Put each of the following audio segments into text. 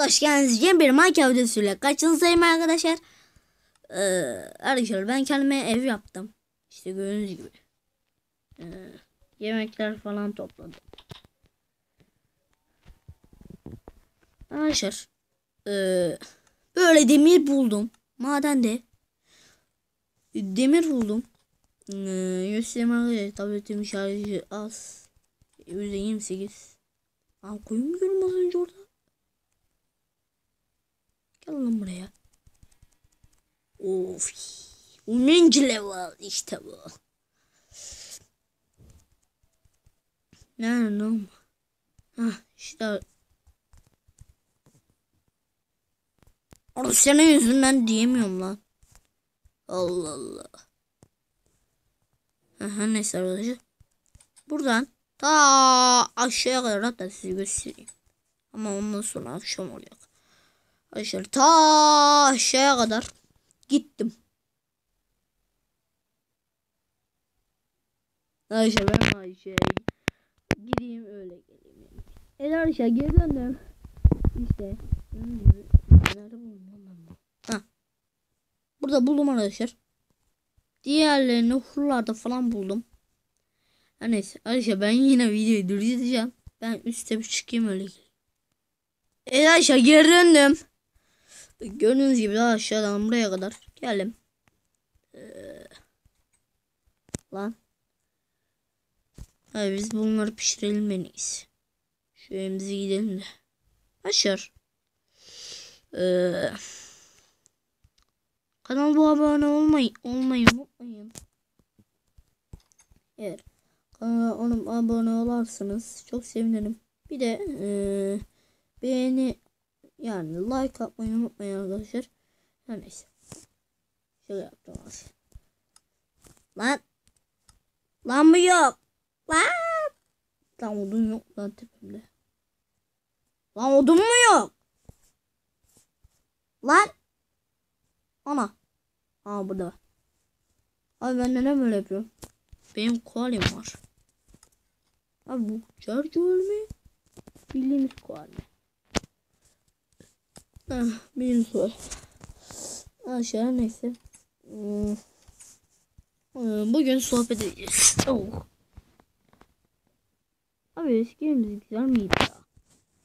Hoş geldiniz. Yeni bir Minecraft videosuyla karşınızdayım arkadaşlar. Ee, arkadaşlar ben kendime ev yaptım. İşte gördüğünüz gibi. Ee, yemekler falan topladım. Arkadaşlar. ee, böyle demir buldum. Madende. Demir buldum. Ee, göstereyim arkadaşlar. Tabletim şarjı az. %28. Aa koyun mu önce orada? Lan buraya. Of. 10. level işte bu. Nerede oğlum? Hah işte. Orada senin yüzünden diyemiyorum lan. Allah Allah. Aha neyse arkadaşlar. Buradan ta aşağıya kadar hatta size göstereyim. Ama ondan sonra akşam olacak. Arkadaşlar ta aşağıya kadar gittim. Arkadaşlar ben aşağıya gideyim öyle geleyim. Evet arkadaşlar geri döndüm. İşte. Nerede buldum? Ha. Burada buldum arkadaşlar. Diğerlerini hurlarda falan buldum. Ha neyse arkadaşlar ben yine videoyu durduracağım. Ben üstte bir çıkayım öyle geleyim. Evet arkadaşlar geri döndüm. Gördüğünüz gibi daha aşağıdan buraya kadar geldim. Ee, lan. Hadi biz bunları pişirelim en iyisi. Şu evimize gidelim de. Aşar. Ee, kanalıma abone olmayı, olmayı unutmayın. Eğer kanala abone olarsanız çok sevinirim. Bir de ee, beğeni yani like atmayı unutmayın arkadaşlar. Her neyse. Şöyle yaptım arkadaşlar. Lan. Lan bu yok. Lan. Lan odun yok lan tepemde. Lan odun mu yok? Lan. Ana. Aa burada var. Abi ben neden böyle yapıyorum? Benim koalim var. Abi bu Charger mi? Bildiğimiz koali. Ah, benim soru. Aşağı neyse. Hmm. Hmm, Bugün sohbet edeceğiz. Oh. Abi eski evimiz güzel miydi ya?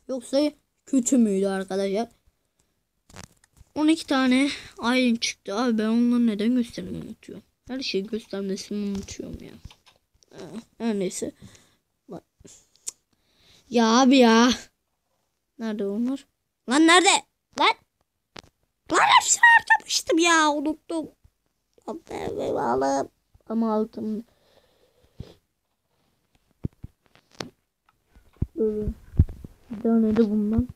Yoksa kötü müydü arkadaşlar? 12 tane ayrım çıktı. Abi ben onları neden göstermeyi unutuyorum. Her şeyi göstermesini unutuyorum ya. Ah, Her neyse. Bak. Ya abi ya. Nerede onlar? Lan nerede? Lan. Hepsini harcamıştım ya. Unuttum. Allah'ım. Ama altın. Dur. Bir tane de bundan.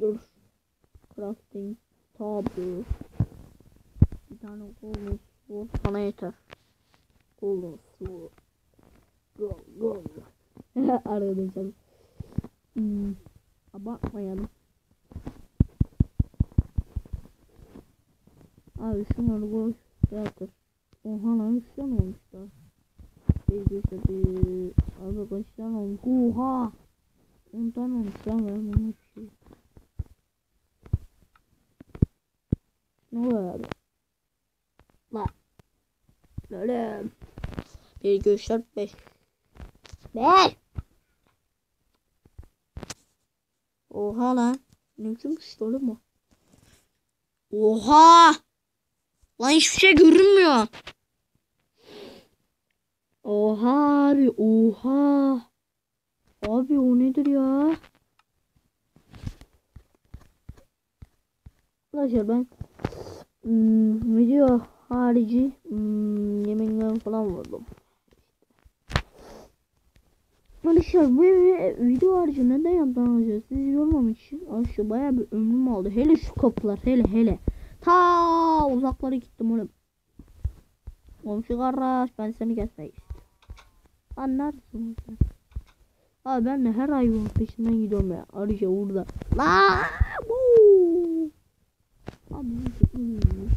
Dur. Crafting. Tabu. Bir tane golden sword. Sana yeter. Golden sword. Go go. Arkadaşlar. Hmm. Abartmayalım. Abi şunları boş yatır. Oha lan 3 tane olmuşlar. Bir bir bir. Abi kaç tane olmuş? Oha. 10 tane olmuş lan ben bunu şey. Ne oluyor abi? Lan. Böyle. 1, 2, 3, 4, 5. 5. Oha lan. Ne kuştu oğlum bu? Oha. Lan hiçbir şey görünmüyor. Oha abi oha. Abi o nedir ya? Arkadaşlar ben hmm, video harici hmm, yemekler falan vurdum. Arkadaşlar bu evi video harici neden yaptım arkadaşlar? Sizi yormamak için arkadaşlar bayağı bir ömrüm aldı. Hele şu kapılar hele hele. Ta uzaklara gittim oğlum. Komşu kardeş ben seni. Lan neredesin sen? Abi ben de her hayvanın peşinden gidiyorum ya. Arıca burada. La. Abi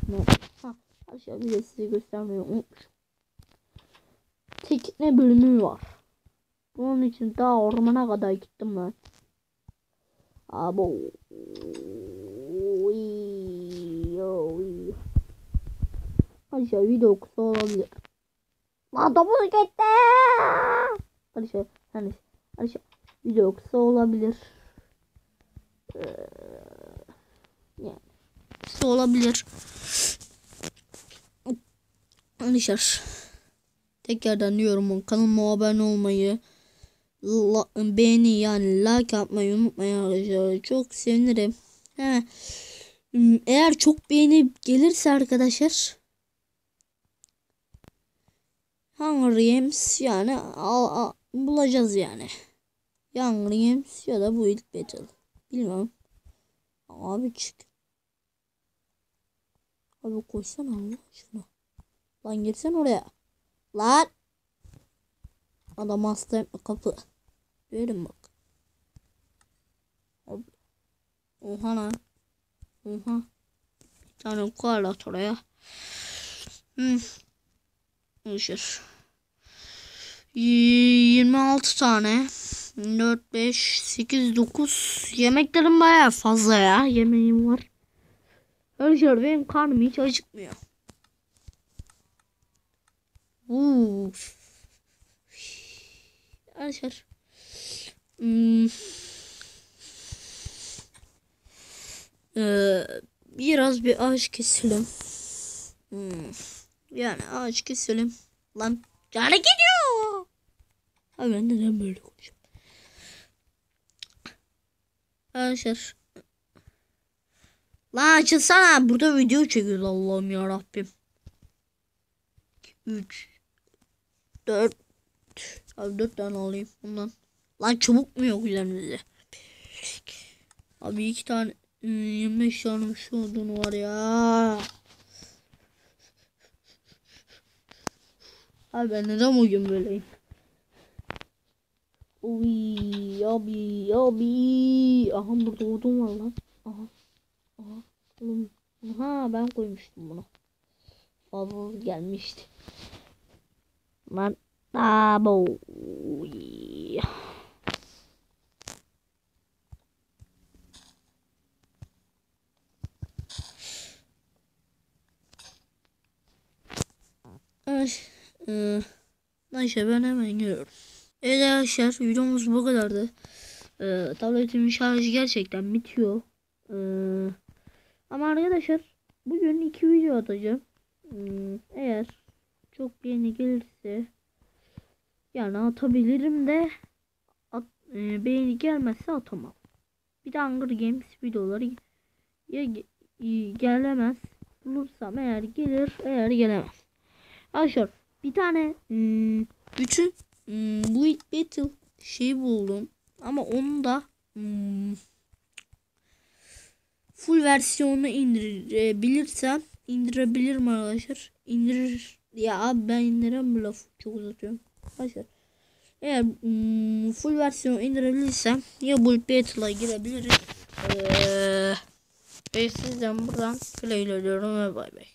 ne? Ha, aşağı bir de size göstermeyi unutmuşum. Tekne bölümü var. Bunun için daha ormana kadar gittim ben. Abo. Uy, Arkadaşlar video kısa olabilir. Lan domuz gitti. Yani arkadaşlar video kısa olabilir. Ee, yani olabilir. Arkadaşlar tekrardan diyorum kanalıma abone olmayı la, beğeni yani like atmayı unutmayın arkadaşlar. Çok sevinirim. He. Eğer çok beğeni gelirse arkadaşlar Hunger Games yani al, al, bulacağız yani. Hunger Games ya da bu ilk battle. Bilmem. Abi çık. Abi koysana Allah aşkına. Lan girsen oraya. Lan. Adam hasta kapı. Verin bak. Abi. Oha lan. Oha. Bir tane koalat oraya. Hmm. Yaşar. 26 tane. 4, 5, 8, 9. Yemeklerim bayağı fazla ya. Yemeğim var. Arkadaşlar benim karnım hiç acıkmıyor. Uuu. Arkadaşlar. Hmm. Ee, biraz bir ağaç keselim. Hmm. Yani ağaç keselim. Lan canı gidiyor. Abi ben neden böyle konuşuyorum? Arkadaşlar. Lan açılsana. Burada video çekiyoruz Allah'ım ya Rabbim. 3 4 Abi 4 tane alayım bundan. Lan çabuk mu yok üzerimizde? Abi 2 tane 25 tane bir şey olduğunu var ya. Abi ben neden bugün böyleyim? Uy abi abi. Aha burada odun var lan. Aha. Aha. Aha ben koymuştum bunu. Fazla gelmişti. Lan. Abo. Ay. Ee, neyse ben hemen geliyorum. Evet arkadaşlar videomuz bu kadardı. Ee, tabletimin şarjı gerçekten bitiyor. Ee, ama arkadaşlar bugün iki video atacağım. Ee, eğer çok beğeni gelirse yani atabilirim de at, e, beğeni gelmezse atamam. Bir de Hunger Games videoları ya ge- gelemez bulursam eğer gelir eğer gelemez. Arkadaşlar bir tane ım, bütün bu ilk battle şeyi buldum ama onu da ım, full versiyonunu indirebilirsem indirebilirim arkadaşlar. İndirir ya abi ben indiremem bu lafı çok uzatıyorum. Arkadaşlar eğer ım, full versiyon indirebilirsem ya bu ilk battle'a girebiliriz. Ee, ve sizden buradan play ediyorum ve bay bay.